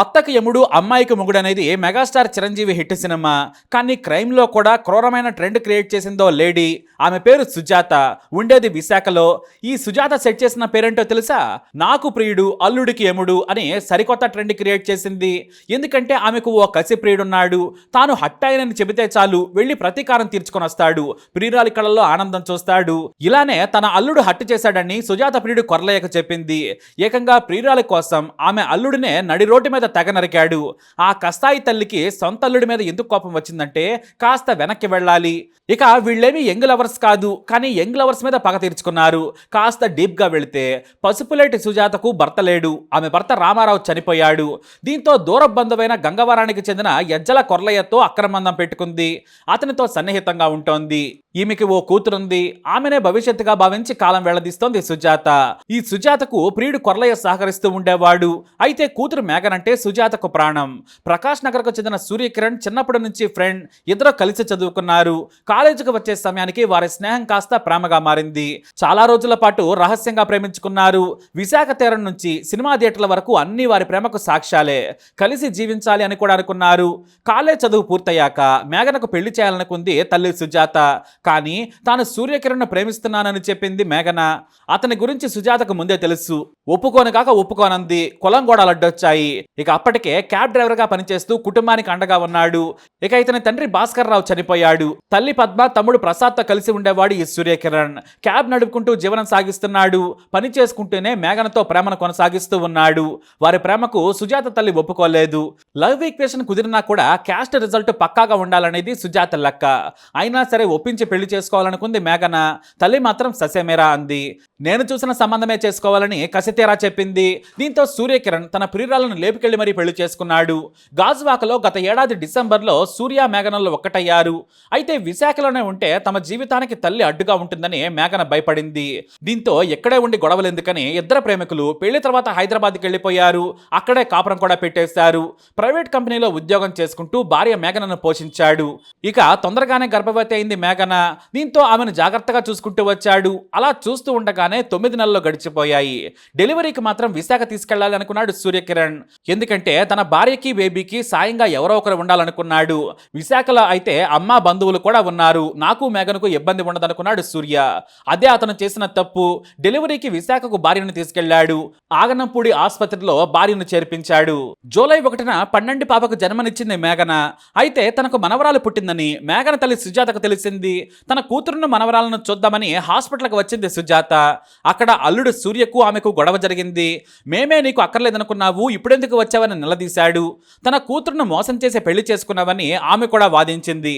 అత్తకి యముడు అమ్మాయికి మొగుడు అనేది మెగాస్టార్ చిరంజీవి హిట్ సినిమా. కానీ క్రైమ్లో కూడా క్రూరమైన ట్రెండ్ క్రియేట్ చేసిందో లేడీ. ఆమె పేరు సుజాత ఉండేది విశాఖలో. ఈ సుజాత సెట్ చేసిన పేరేంటో తెలుసా? నాకు ప్రియుడు అల్లుడికి యముడు అని సరికొత్త ట్రెండ్ క్రియేట్ చేసింది. ఎందుకంటే ఆమెకు ఓ కసి ప్రియుడున్నాడు. తాను హట్టాయనని చెబితే చాలు వెళ్ళి ప్రతీకారం తీర్చుకొని వస్తాడు. ప్రియురాలి కళల్లో ఆనందం చూస్తాడు. ఇలానే తన అల్లుడు హట్టు చేశాడని సుజాత ప్రియుడు కొరలయ్యకు చెప్పింది. ఏకంగా ప్రియురాలి కోసం ఆమె అల్లుడినే నడి రోడ్డు మీద తెగ నరికాడు. ఆ కస్తాయి తల్లికి సొంత అల్లుడి మీద ఎందుకు కోపం వచ్చిందంటే కాస్త వెనక్కి వెళ్ళాలి. ఇక వీళ్ళేమి యంగ్ లవర్స్ కాదు కానీ యంగ్ లవర్స్ మీద పగ తీర్చుకున్నారు. కాస్త డీప్గా వెళితే పసుపులేటి సుజాతకు భర్త లేడు. ఆమె భర్త రామారావు చనిపోయాడు. దీంతో దూర బంధువైన గంగవరానికి చెందిన ఎజ్జల కొర్లయ్యతో అక్రమందం పెట్టుకుంది. అతనితో సన్నిహితంగా ఉంటోంది. ఈమెకి ఓ కూతురుంది. ఆమెనే భవిష్యత్తుగా భావించి కాలం వెళ్ళదీస్తోంది సుజాత. ఈ సుజాతకు ప్రియుడు కొర్లయ్య సహకరిస్తూ ఉండేవాడు. అయితే కూతురు మేఘన్ అంటే సుజాతకు ప్రాణం. ప్రకాష్ నగర్కు చెందిన సూర్యకిరణ్ చిన్నప్పటి నుంచి ఫ్రెండ్ ఇద్దరు కలిసి చదువుకున్నారు. కాలేజీకి వచ్చే సమయానికి వారి స్నేహం కాస్త ప్రేమగా మారింది. చాలా రోజుల పాటు రహస్యంగా ప్రేమించుకున్నారు. విశాఖ తీరం నుంచి సినిమా థియేటర్ల వరకు అన్ని వారి ప్రేమకు సాక్ష్యాలే. కలిసి జీవించాలి అని కూడా అనుకున్నారు. కాలేజ్ చదువు పూర్తయ్యాక మేఘనకు పెళ్ళి చేయాలనుకుంది తల్లి సుజాత. కానీ తాను సూర్యకిరణ్ ప్రేమిస్తున్నానని చెప్పింది మేఘన. అతని గురించి సుజాతకు ముందే తెలుసు. ఒప్పుకోను కాక ఒప్పుకోనంది. కులం కూడా అడ్డొచ్చాయి ఇక అప్పటికే క్యాబ్ డ్రైవర్గా పనిచేస్తూ కుటుంబానికి అండగా ఉన్నాడు. ఇక ఇతని తండ్రి భాస్కర్ రావు చనిపోయాడు. తల్లి పద్మ తమ్ముడు ప్రసాద్తో కలిసి ఉండేవాడు ఈ సూర్యకిరణ్. క్యాబ్ నడుపుకుంటూ జీవనం సాగిస్తున్నాడు. పని చేసుకుంటూనే మేఘనతో ప్రేమను కొనసాగిస్తూ ఉన్నాడు. వారి ప్రేమకు సుజాత తల్లి ఒప్పుకోలేదు. లవ్ ఈక్వేషన్ కుదిరినా కూడా క్యాస్ట్ రిజల్ట్ పక్కాగా ఉండాలనేది సుజాత లెక్క. అయినా సరే ఒప్పించి పెళ్ళి చేసుకోవాలనుకుంది మేఘన. తల్లి మాత్రం ససేమేరా అంది. నేను చూసిన సంబంధమే చేసుకోవాలని కసి కసితేరా చెప్పింది. దీంతో సూర్యకిరణ్ తన ప్రియురాలను లేపుకెళ్ళి మరీ పెళ్ళి చేసుకున్నాడు. గాజువాకలో గత ఏడాది డిసెంబర్లో సూర్య మేఘనలు ఒక్కటయ్యారు. అయితే విశాఖలోనే ఉంటే తమ జీవితానికి తల్లి అడ్డుగా ఉంటుందని మేఘన భయపడింది. దీంతో ఎక్కడే ఉండి గొడవలు ఎందుకని ఇద్దరు ప్రేమికులు పెళ్ళి తర్వాత హైదరాబాద్కి వెళ్ళిపోయారు. అక్కడే కాపురం కూడా పెట్టేశారు. ప్రైవేట్ కంపెనీలో ఉద్యోగం చేసుకుంటూ భార్య మేఘనను పోషించాడు. ఇక తొందరగానే గర్భవతి అయింది మేఘన. దీంతో ఆమెను జాగ్రత్తగా చూసుకుంటూ వచ్చాడు. అలా చూస్తూ ఉండగానే తొమ్మిది నెలలు గడిచిపోయాయి. డెలివరీకి మాత్రం విశాఖ తీసుకెళ్ళాలి అనుకున్నాడు సూర్యకిరణ్. ఎందుకంటే తన భార్యకి బేబీకి సాయంగా ఎవరో ఒకరు ఉండాలనుకున్నాడు. విశాఖలో అయితే అమ్మ బంధువులు కూడా ఉన్నారు. నాకు మేఘనకు ఇబ్బంది ఉండదనుకున్నాడు సూర్య. అదే అతను చేసిన తప్పు. డెలివరీకి విశాఖకు భార్యను తీసుకెళ్ళాడు ఆగనంపూడి ఆసుపత్రిలో భార్యను చేర్పించాడు. జూలై ఒకటిన పన్నెండు పాపకు జన్మనిచ్చింది మేఘన. అయితే తనకు మనవరాలు పుట్టిందని మేఘన తల్లి సుజాతకు తెలిసింది. తన కూతురును మనవరాలను చూద్దామని హాస్పిటల్కి వచ్చింది సుజాత. అక్కడ అల్లుడు సూర్యకు ఆమెకు గొడవ జరిగింది. మేమే నీకు అక్కర్లేదనుకున్నావు ఇప్పుడెందుకు వచ్చావని నిలదీశాడు. తన కూతురును మోసం చేసి పెళ్ళి చేసుకున్నావని ఆమె కూడా వాదించింది.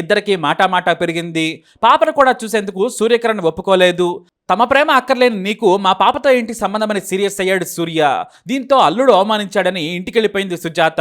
ఇద్దరికీ మాటామాటా పెరిగింది. పాపను కూడా చూసేందుకు సూర్యకిరణ్ ఒప్పుకోలేదు. తమ ప్రేమ అక్కర్లేని నీకు మా పాపతో ఏంటి సంబంధమని సీరియస్ అయ్యాడు సూర్య? దీంతో అల్లుడు అవమానించాడని ఇంటికెళ్ళిపోయింది సుజాత.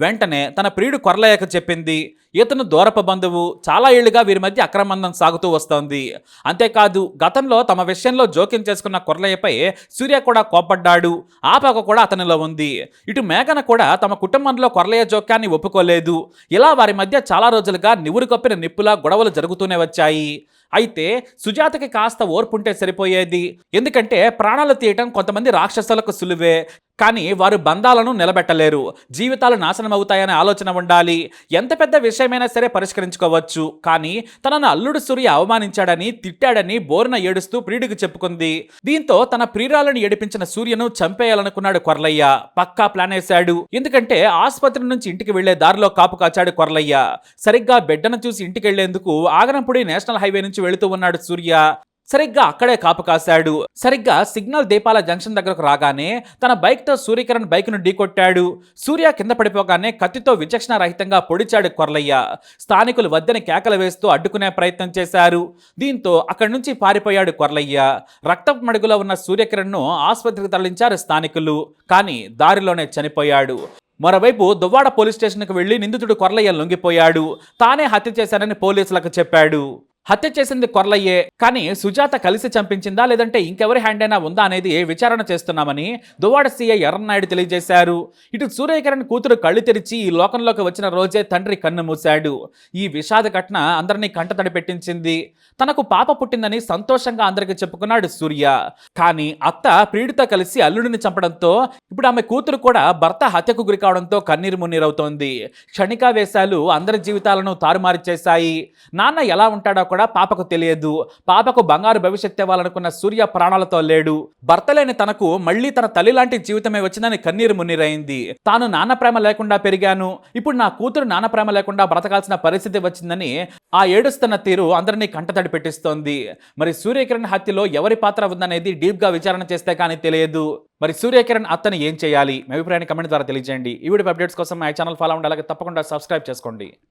వెంటనే తన ప్రియుడు కొరలయ్యకు చెప్పింది ఇతను దూరపు బంధువు చాలా ఏళ్ళుగా వీరి మధ్య అక్రమందం సాగుతూ వస్తోంది. అంతేకాదు గతంలో తమ విషయంలో జోక్యం చేసుకున్న కొరలయ్యపై సూర్య కూడా కోపడ్డాడు ఆపక కూడా అతనిలో ఉంది. ఇటు మేఘన కూడా తమ కుటుంబంలో కొరలయ్య జోక్యాన్ని ఒప్పుకోలేదు. ఇలా వారి మధ్య చాలా రోజులుగా నివురు కప్పిన నిప్పులా గొడవలు జరుగుతూనే వచ్చాయి. అయితే సుజాతకి కాస్త ఓర్పుంటే సరిపోయేది. ఎందుకంటే ప్రాణాలు తీయటం కొంతమంది రాక్షసులకు సులువే. కానీ వారు బంధాలను నిలబెట్టలేరు. జీవితాలు నాశనం అవుతాయనే ఆలోచన ఉండాలి. ఎంత పెద్ద విషయమైనా సరే పరిష్కరించుకోవచ్చు. కానీ తనను అల్లుడు సూర్య అవమానించాడని తిట్టాడని బోరున ఏడుస్తూ ప్రియుడికి చెప్పుకుంది. దీంతో తన ప్రియురాలను ఏడిపించిన సూర్యను చంపేయాలనుకున్నాడు కొర్లయ్య పక్కా ప్లాన్ వేశాడు. ఎందుకంటే ఆసుపత్రి నుంచి ఇంటికి వెళ్ళే దారిలో కాపు కాచాడు కొర్లయ్య సరిగ్గా బిడ్డను చూసి ఇంటికి వెళ్ళేందుకు ఆగనంపుడి నేషనల్ హైవే నుంచి వెళుతూ ఉన్నాడు సూర్య. సరిగ్గా అక్కడే కాపు కాశాడు. సరిగ్గా సిగ్నల్ దీపాల జంక్షన్ దగ్గరకు రాగానే తన బైక్తో సూర్యకిరణ్ బైక్ను ఢీకొట్టాడు. సూర్య కింద పడిపోగానే కత్తితో విచక్షణ రహితంగా పొడిచాడు కొర్లయ్య. స్థానికులు వద్దని కేకలు వేస్తూ అడ్డుకునే ప్రయత్నం చేశారు. దీంతో అక్కడి నుంచి పారిపోయాడు కొర్లయ్య. రక్తపు మడుగులో ఉన్న సూర్యకిరణ్ను ఆసుపత్రికి తరలించారు స్థానికులు. కానీ దారిలోనే చనిపోయాడు. మరోవైపు దువ్వాడ పోలీస్ స్టేషన్కి వెళ్ళి నిందితుడు కొర్లయ్య లొంగిపోయాడు. తానే హత్య చేశానని పోలీసులకు చెప్పాడు. హత్య చేసింది కొర్లయ్యే కానీ సుజాత కలిసి చంపించిందా లేదంటే ఇంకెవరి హ్యాండ్ అయినా ఉందా అనేది విచారణ చేస్తున్నామని దువాడ సీఐ ఎర్రనాయుడు తెలియజేశారు. ఇటు సూర్యకిరణ్ కూతురు కళ్ళు తెరిచి ఈ లోకంలోకి వచ్చిన రోజే తండ్రి కన్ను మూశాడు. ఈ విషాద ఘటన అందరినీ కంటతడి పెట్టించింది. తనకు పాప పుట్టిందని సంతోషంగా అందరికి చెప్పుకున్నాడు సూర్య. కానీ అత్త ప్రియుడితో కలిసి అల్లుడిని చంపడంతో ఇప్పుడు ఆమె కూతురు కూడా భర్త హత్యకు గురి కావడంతో కన్నీరు మున్నీరవుతోంది. క్షణికావేశాలు అందరి జీవితాలను తారుమారు చేశాయి. నాన్న ఎలా ఉంటాడో కూడా పాపకు తెలియదు. పాపకు బంగారు భవిష్యత్ ఇవ్వాలనుకున్న సూర్య ప్రాణాలతో లేడు. భర్త లేని తనకు మళ్ళీ తన తల్లి లాంటి జీవితమే వచ్చిందని కన్నీరు మున్నీరైంది. తాను నాన్న ప్రేమ లేకుండా పెరిగాను. ఇప్పుడు నా కూతురు నాన్న ప్రేమ లేకుండా బ్రతకాల్సిన పరిస్థితి వచ్చిందని ఆ ఏడుస్తున్న తీరు అందరినీ కంటతడి పెట్టిస్తోంది. మరి సూర్యకిరణ్ హత్యలో ఎవరి పాత్ర ఉందనేది డీప్గా విచారణ చేస్తే కానీ తెలియదు. మరి సూర్యకిరణ్ అత్తని ఏం చేయాలి? మీ అభిప్రాయాన్ని కమెంట్ ద్వారా తెలియజేయండి. ఈ వీడియో అప్డేట్స్ కోసం మా ఛానల్ ఫాలో ఉండాలి అలాగే తప్పకుండా సబ్స్క్రైబ్ చేసుకోండి.